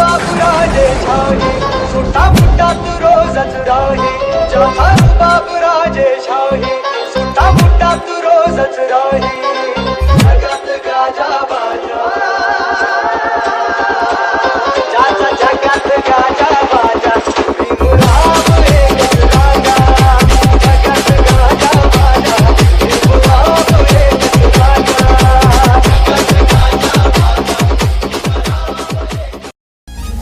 बाबूराजे शाही सुटा फुटा तू रोजच राही. जाता बाबू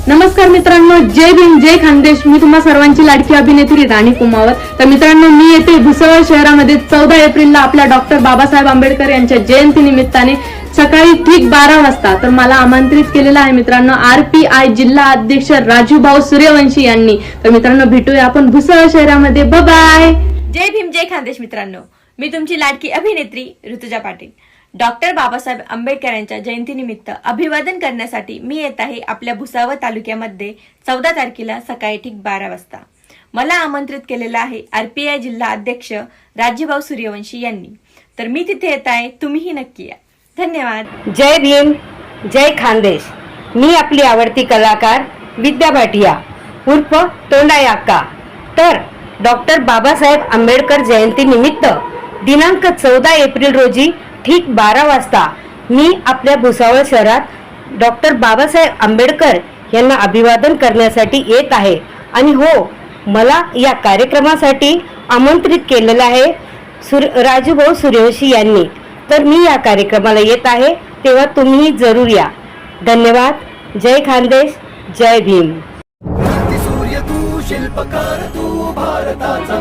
नमस्कार मित्रांनो जय भीम जय खानदेश. मी तुम्हा सर्वांची लाडकी अभिनेत्री राणी कुमावत. तर मित्रांनो मी येथे भुसावळ शहरामध्ये चौदा एप्रिलला आपल्या डॉक्टर बाबासाहेब आंबेडकर यांच्या जयंती निमित्ताने सकाळी ठीक बारा वाजता तर मला आमंत्रित केलेलं आहे मित्रांनो आर पी आय जिल्हा अध्यक्ष राजूभाऊ सूर्यवंशी यांनी. तर मित्रांनो भेटूया आपण भुसावळ शहरामध्ये. बाय जय भीम जय खानदेश मित्रांनो. मी तुमची लाडकी अभिनेत्री ऋतुजा पाटील. डॉक्टर बाबासाहेब आंबेडकर यांच्या जयंतीनिमित्त अभिवादन करण्यासाठी मी येत आहे आपल्या भुसावळ तालुक्यामध्ये चौदा तारखेला सकाळी ठीक बारा वाजता. मला आमंत्रित केलेलं आहे आरपीआय जिल्हा अध्यक्ष राजीभाऊ सूर्यवंशी यांनी. तर मी तिथे येत आहे तुम्हीही नक्की या. धन्यवाद. जय भीम जय खानदेश. मी आपली आवडती कलाकार विद्या भाटिया उर्फ तोंडाई अक्का तर डॉक्टर बाबासाहेब आंबेडकर जयंती निमित्त दिनांक चौदा एप्रिल रोजी ठीक बारा वाजता मी आपल्या भुसावळ शहरात डॉक्टर बाबासाहेब आंबेडकर यांना अभिवादन करण्यासाठी येत आहे. आणि हो मला या कार्यक्रमासाठी आमंत्रित केलेलं आहे सुर राजूभाऊ सूर्यवंशी यांनी. तर मी या कार्यक्रमाला येत आहे तेव्हा तुम्ही जरूर या. धन्यवाद. जय खानदेश. जय भीम. सूर्य तू शिल्पकार तू भारताचा